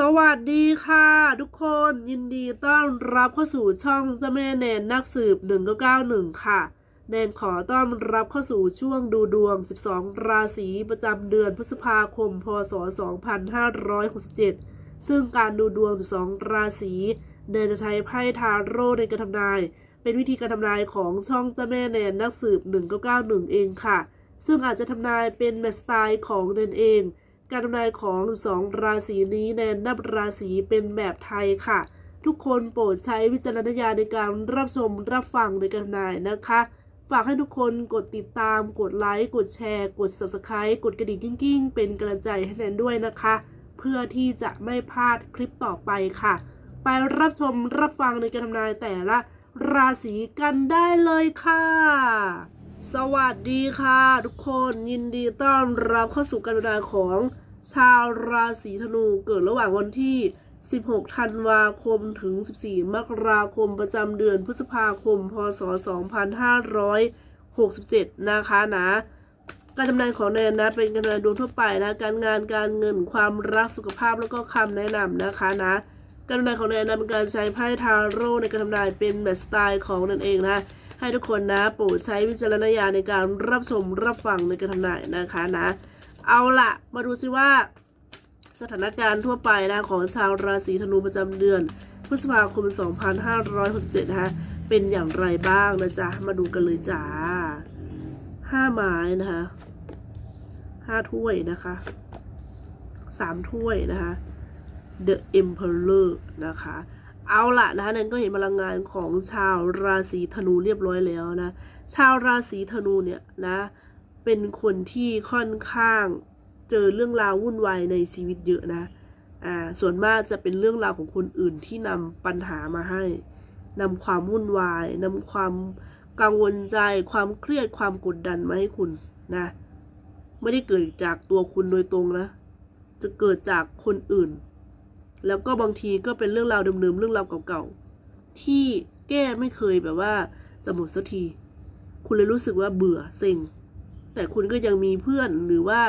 สวัสดีค่ะ ทุกคนยินดีต้อนรับเข้าสู่ช่องเจ้าแม่แนนนักสืบ 1991 ค่ะ แนนขอต้อนรับเข้าสู่ช่วงดูดวง 12 ราศีประจำเดือนพฤษภาคม พศ 2567 ซึ่งการดูดวง 12 ราศีแนนจะใช้ไพ่ทาโร่ในการทำนาย เป็นวิธีการทำนายของช่องเจ้าแม่แนนนักสืบ 1991 เองค่ะ ซึ่งอาจจะทำนายเป็นแบบสไตล์ของแนนเอง การทำนายของ 12 ราศีนี้แนนนับราศีเป็นแบบไทยค่ะ ทุกคนโปรดใช้วิจารณญาณในการรับชมรับฟังในการทำนายนะคะ ฝากให้ทุกคนกดติดตาม กดไลค์ กดแชร์ กด subscribe กดกระดิ่งกิ้งๆ เป็นกำลังใจให้แนนด้วยนะคะ เพื่อที่จะไม่พลาดคลิปต่อไปค่ะ ไปรับชมรับฟังในการทำนายแต่ละราศีกันได้เลยค่ะ สวัสดีค่ะ ทุกคนยินดีต้อนรับเข้าสู่การทำนาของชาวราศีธนูเกิดระหว่างวันที่ 16 ธันวาคมถึง 14 มกราคมประจำเดือนพฤษภาคม พศ 2567 นะคะนะการทำนายของแนนนะเป็นการทำนายดวงทั่วไปนะ การงานการเงินความรักสุขภาพแล้วก็คำแนะนำนะคะนะ การทำนายของแนนนะเป็นการใช้ไพ่ทาโร่ในการทำนายเป็นแบบสไตล์ของนั่นเองนะ ให้ทุกคนนะโปรดใช้วิจารณญาณในการรับชมรับฟังในการทำนายนะคะนะ เอาละมาดูซิว่า สถานการณ์ทั่วไปนะของชาวราศีธนูประจำเดือน พฤษภาคม 2567 นะคะเป็นอย่างไรบ้างนะจ๊ะ มาดูกันเลยจ้าห้าไม้นะคะห้าถ้วยนะคะสามถ้วยนะคะ The Emperor นะคะ เอาละนะคะนั่นก็เห็นพลังงานของชาวราศีธนูเรียบร้อยแล้วนะ ชาวราศีธนูเนี่ยนะ เป็นคนที่ค่อนข้างเจอเรื่องราววุ่นวายในชีวิตเยอะนะ อ่า ส่วนมากจะเป็นเรื่องราวของคนอื่นที่นำปัญหามาให้นำความวุ่นวายนำความกังวลใจ ความเครียด ความกดดันมาให้คุณนะ ไม่ได้เกิดจากตัวคุณโดยตรงนะ จะเกิดจากคนอื่น แล้วก็บางทีก็เป็นเรื่องราวเดิมๆเรื่องราวเก่าๆที่แก้ไม่เคยแบบว่าจะหมดสักที คุณเลยรู้สึกว่าเบื่อเซ็ง แต่คุณก็ยังมีเพื่อนหรือว่า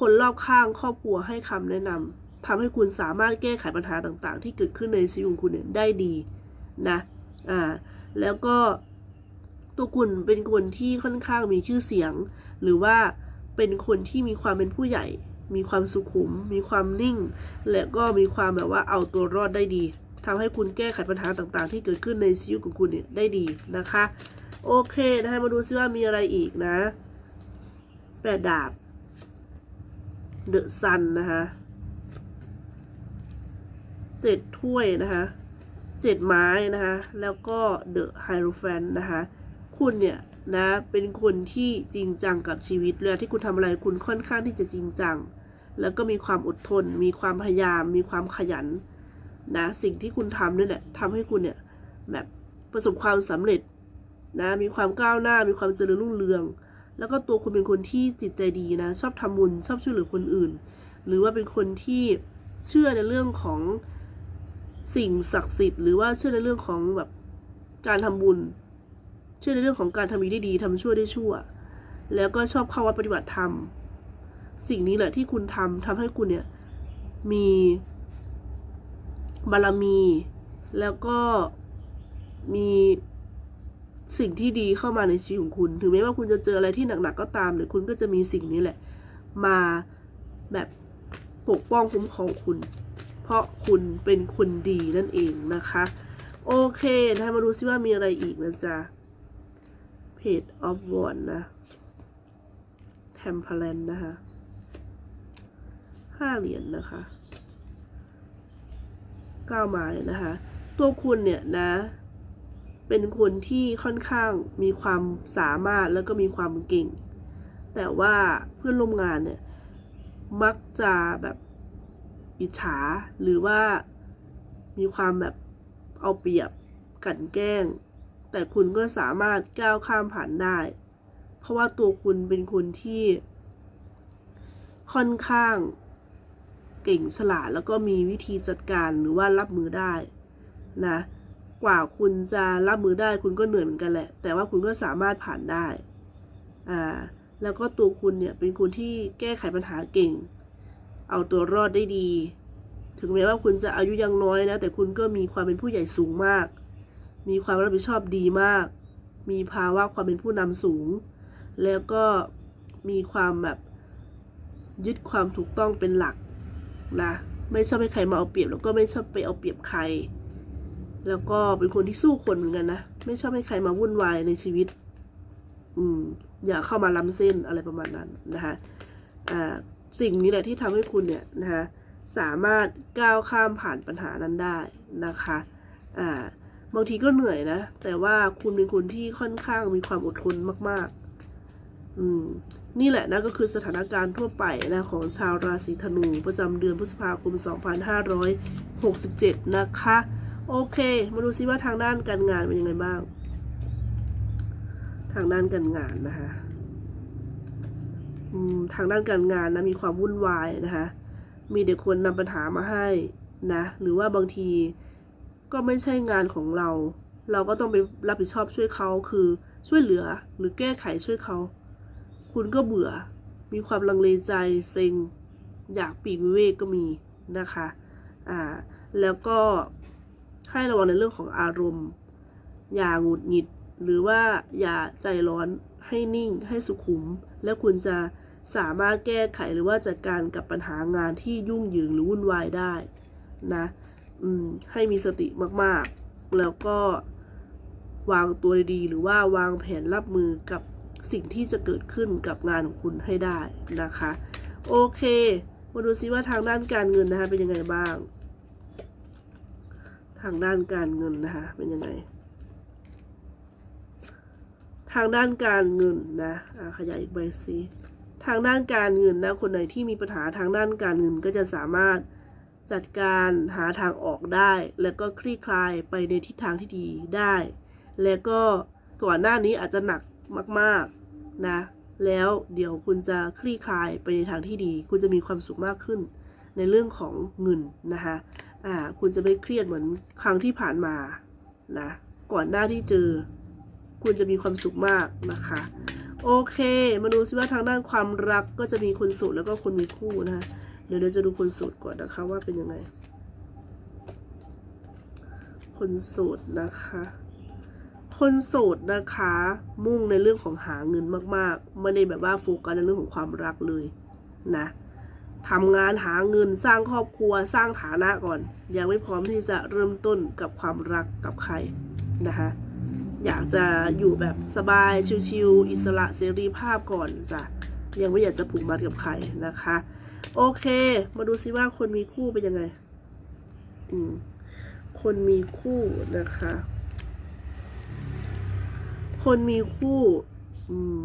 คนรอบข้างครอบครัวให้คำแนะนำทำให้คุณสามารถแก้ไขปัญหาต่างๆ ที่เกิดขึ้นในชีวิตของคุณเนี่ยได้ดีนะอ่าแล้วก็ตัวคุณเป็นคนที่ค่อนข้างมีชื่อเสียง หรือว่าเป็นคนที่มีความเป็นผู้ใหญ่ มีความสุขุม มีความนิ่ง และก็มีความแบบว่าเอาตัวรอดได้ดีทำให้คุณแก้ไขปัญหาต่างๆ ที่เกิดขึ้นในชีวิตของคุณเนี่ยได้ดีนะคะ โอเคนะคะมาดูซิว่ามีอะไรอีกนะแปดดาบเดอะซันนะคะเจ็ดถ้วยนะคะเจ็ดไม้นะคะแล้วก็เดอะไฮโรแฟนนะคะ คุณเนี่ยนะเป็นคนที่จริงจังกับชีวิตเวลาที่คุณทำอะไรคุณค่อนข้างที่จะจริงจัง แล้วก็มีความอดทน มีความพยายาม มีความขยันนะสิ่งที่คุณทำนี่แหละทำให้คุณเนี่ยแบบประสบความสำเร็จนะมีความก้าวหน้า มีความเจริญรุ่งเรือง แล้วก็ตัวคุณเป็นคนที่จิตใจดีนะ ชอบทำบุญชอบช่วยเหลือคนอื่น หรือว่าเป็นคนที่เชื่อในเรื่องของสิ่งศักดิ์สิทธิ์ หรือว่าเชื่อในเรื่องของแบบการทำบุญ เชื่อในเรื่องของการทำดีได้ดีทำชั่วได้ชั่ว แล้วก็ชอบเข้าวัดปฏิบัติธรรม สิ่งนี้แหละที่คุณทำทำให้คุณเนี่ยมีบารมี แล้วก็มีสิ่งที่ดีเข้ามาในชีวิตของคุณ ถึงแม้ว่าคุณจะเจออะไรที่หนักๆก็ตามเนี่ยคุณก็จะมีสิ่งนี้แหละ มาแบบปกป้องคุ้มครองคุณ เพราะคุณเป็นคนดีนั่นเองนะคะ โอเคนะมาดูซิว่ามีอะไรอีกนะจ๊ะ Page of w a n d นะ Temperance นะคะห้าเหรียญนะคะเก้าไม้นะคะ ตัวคุณเนี่ยนะ เป็นคนที่ค่อนข้างมีความสามารถแล้วก็มีความเก่ง แต่ว่าเพื่อนร่วมงานเนี่ย มักจะแบบอิจฉาหรือว่ามีความแบบเอาเปรียบกันแกล้ง แต่คุณก็สามารถก้าวข้ามผ่านได้ เพราะว่าตัวคุณเป็นคนที่ ค่อนข้างเก่งฉลาดแล้วก็มีวิธีจัดการหรือว่ารับมือได้นะกว่าคุณจะรับมือได้คุณก็เหนื่อยเหมือนกันแหละ แต่ว่าคุณก็สามารถผ่านได้อ่าแล้วก็ตัวคุณเนี่ยเป็นคนที่แก้ไขปัญหาเก่ง เอาตัวรอดได้ดี ถึงแม้ว่าคุณจะอายุยังน้อยนะ แต่คุณก็มีความเป็นผู้ใหญ่สูงมาก มีความรับผิดชอบดีมาก มีภาวะความเป็นผู้นำสูง แล้วก็มีความแบบยึดความถูกต้องเป็นหลักนะไม่ชอบให้ใครมาเอาเปรียบ แล้วก็ไม่ชอบไปเอาเปรียบใคร แล้วก็เป็นคนที่สู้คนเหมือนกันนะไม่ชอบให้ใครมาวุ่นวายในชีวิต อืม อย่าเข้ามาล้ำเส้นอะไรประมาณนั้นนะคะอ่าสิ่งนี้แหละที่ทำให้คุณเนี่ยนะคะสามารถก้าวข้ามผ่านปัญหานั้นได้นะคะอ่า บางทีก็เหนื่อยนะ แต่ว่าคุณเป็นคนที่ค่อนข้างมีความอดทนมาก ๆ อืม นี่แหละนะก็คือสถานการณ์ทั่วไปนะ ของชาวราศีธนู ประจำเดือนพฤษภาคม 2567 นะคะ โอเค มาดูซิว่าทางด้านการงานเป็นยังไงบ้าง ทางด้านการงานนะคะอืมทางด้านการงานนะมีความวุ่นวายนะคะ มีเด็กคนนำปัญหามาให้นะ หรือว่าบางที ก็ไม่ใช่งานของเรา เราก็ต้องไปรับผิดชอบช่วยเขาคือช่วยเหลือหรือแก้ไขช่วยเขา คุณก็เบื่อ มีความลังเลใจเซ็ง อยากปีกวิเวกก็มีนะคะอ่าแล้วก็ให้ระวังในเรื่องของอารมณ์ อย่าหงุดหงิด หรือว่าอย่าใจร้อนให้นิ่งให้สุขุม แล้วคุณจะสามารถแก้ไขหรือว่าจัดการกับปัญหางานที่ยุ่งเหยิงหรือวุ่นวายได้นะ อืม ให้มีสติมากๆ แล้วก็วางตัวดีหรือว่าวางแผนรับมือกับสิ่งที่จะเกิดขึ้นกับงานของคุณให้ได้นะคะ โอเค มาดูซิว่าทางด้านการเงินนะคะ เป็นยังไงบ้าง ทางด้านการเงินนะคะ เป็นยังไง ทางด้านการเงินนะะขยายอีกใบสิทางด้านการเงินนะ คนไหนที่มีปัญหาทางด้านการเงินก็จะสามารถ จัดการหาทางออกได้ แล้วก็คลี่คลายไปในทิศทางที่ดีได้ แล้วก็ก่อนหน้านี้อาจจะหนักมากๆนะแล้วเดี๋ยวคุณจะคลี่คลายไปในทางที่ดี คุณจะมีความสุขมากขึ้น ในเรื่องของเงินนะคะอ่าคุณจะไม่เครียดเหมือนครั้งที่ผ่านมานะก่อนหน้าที่เจอ คุณจะมีความสุขมากนะคะโอเค มาดูซิว่าทางด้านความรักก็จะมีคนโสดแล้วก็คนมีคู่นะคะ เดี๋ยวเราจะดูคนโสดก่อนนะคะว่าเป็นยังไง คนโสดนะคะ คนโสดนะคะ มุ่งในเรื่องของหาเงินมากๆ ไม่ได้แบบว่าโฟกัสในเรื่องของความรักเลยนะทำงานหาเงินสร้างครอบครัวสร้างฐานะก่อน ยังไม่พร้อมที่จะเริ่มต้นกับความรักกับใครนะคะอยากจะอยู่แบบสบายชิวๆอิสระเสรีภาพก่อนจ้ะยังไม่อยากจะผูกมัดกับใครนะคะ โอเค มาดูซิว่าคนมีคู่เป็นยังไง อืม คนมีคู่นะคะ คนมีคู่ อืม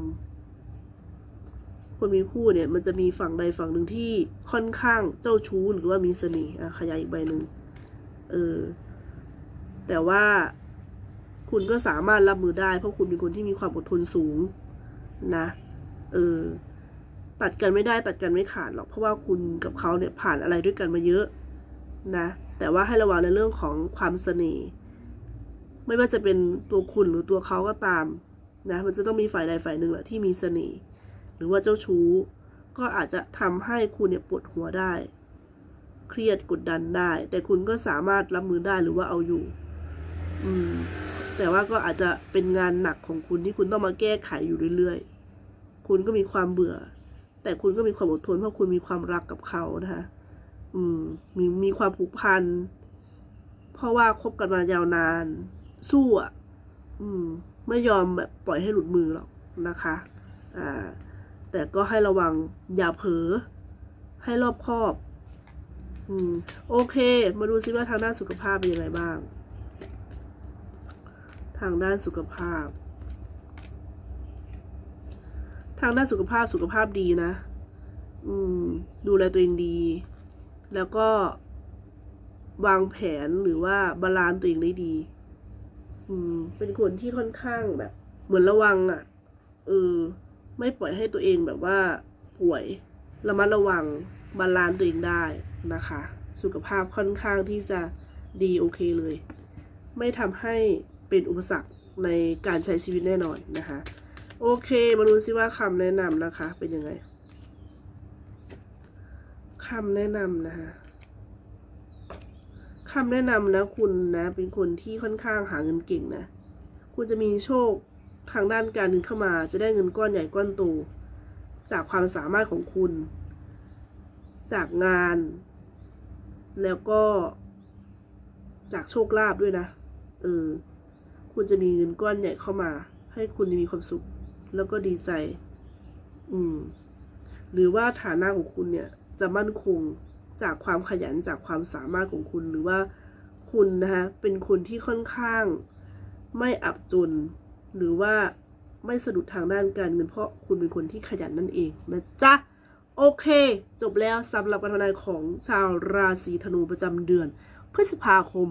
คนมีคู่เนี่ย มันจะมีฝั่งใดฝั่งหนึ่งที่ค่อนข้างเจ้าชู้หรือว่ามีเสน่ห์อะขยายอีกใบหนึ่งเออ แต่ว่าคุณก็สามารถรับมือได้ เพราะคุณเป็นคนที่มีความอดทนสูง นะ เออ ตัดกันไม่ได้ตัดกันไม่ขาดหรอกเพราะว่าคุณกับเขาเนี่ยผ่านอะไรด้วยกันมาเยอะนะ แต่ว่าให้ระวังในเรื่องของความเสน่ห์ไม่ว่าจะเป็นตัวคุณหรือตัวเขาก็ตามนะมันจะต้องมีฝ่ายใดฝ่ายหนึ่งแหละที่มีเสน่ห์หรือว่าเจ้าชู้ ก็อาจจะทำให้คุณเนี่ยปวดหัวได้ เครียดกดดันได้ แต่คุณก็สามารถรับมือได้หรือว่าเอาอยู่ อืม แต่ว่าก็อาจจะเป็นงานหนักของคุณที่คุณต้องมาแก้ไขอยู่เรื่อยๆ คุณก็มีความเบื่อ แต่คุณก็มีความอดทนเพราะคุณมีความรักกับเขานะคะอืมมีมีความผูกพัน เพราะว่าคบกันมายาวนาน สู้อะ อืม ไม่ยอมแบบปล่อยให้หลุดมือหรอกนะคะ อ่า แต่ก็ให้ระวังอย่าเผลอให้รอบคอบ อืม โอเค มาดูซิว่าทางด้านสุขภาพเป็นยังไงบ้าง ทางด้านสุขภาพ ทางด้านสุขภาพสุขภาพดีนะ อืม ดูแลตัวเองดี แล้วก็วางแผนหรือว่าบาลานซ์ตัวเองได้ดี อืม เป็นคนที่ค่อนข้างแบบ เหมือนระวังอะ่ะ เออ ไม่ปล่อยให้ตัวเองแบบว่า ป่วย ระมัดระวัง บาลานซ์ตัวเองได้นะคะ สุขภาพค่อนข้างที่จะดีโอเคเลย ไม่ทำให้เป็นอุปสรรคในการใช้ชีวิตแน่นอนนะคะ โอเค มาดูซิว่าคำแนะนำนะคะ เป็นยังไงคำแนะนำนะคะคำแนะนำนะคุณนะ เป็นคนที่ค่อนข้างหาเงินเก่งนะ คุณจะมีโชคทางด้านการเงินเข้ามา จะได้เงินก้อนใหญ่ก้อนโตจากความสามารถของคุณ จากงาน แล้วก็จากโชคลาภด้วยนะ เออ คุณจะมีเงินก้อนใหญ่เข้ามา ให้คุณมีความสุข แล้วก็ดีใจ อืม หรือว่าฐานะของคุณเนี่ย จะมั่นคงจากความขยันจากความสามารถของคุณหรือว่าคุณนะคะเป็นคนที่ค่อนข้างไม่อับจน หรือว่าไม่สะดุดทางด้านการเงินเพราะคุณเป็นคนที่ขยันนั่นเองนะจ๊ะโอเค จบแล้วสำหรับการทำนายของชาวราศีธนูประจำเดือน พฤษภาคม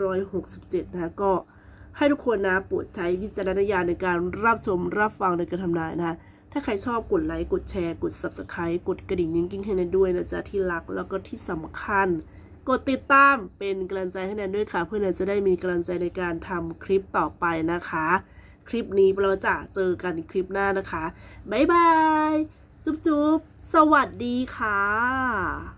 2567 นะคะก็ ให้ทุกคนนะโปรดใช้วิจารณญาณในการรับชมรับฟังในการทำนายนะคะถ้าใครชอบกดไลค์กดแชร์กด Subscribe กดกระดิ่งยิงกิ้งให้แนนด้วยนะจ๊ะที่รักแล้วก็ที่สำคัญ กดติดตามเป็นกำลังใจให้แนนด้วยค่ะ เพื่อแนนจะได้มีกำลังใจในการทำคลิปต่อไปนะคะ คลิปนี้เราจะเจอกันคลิปหน้านะคะบ๊ายบายจุ๊บๆสวัสดีค่ะ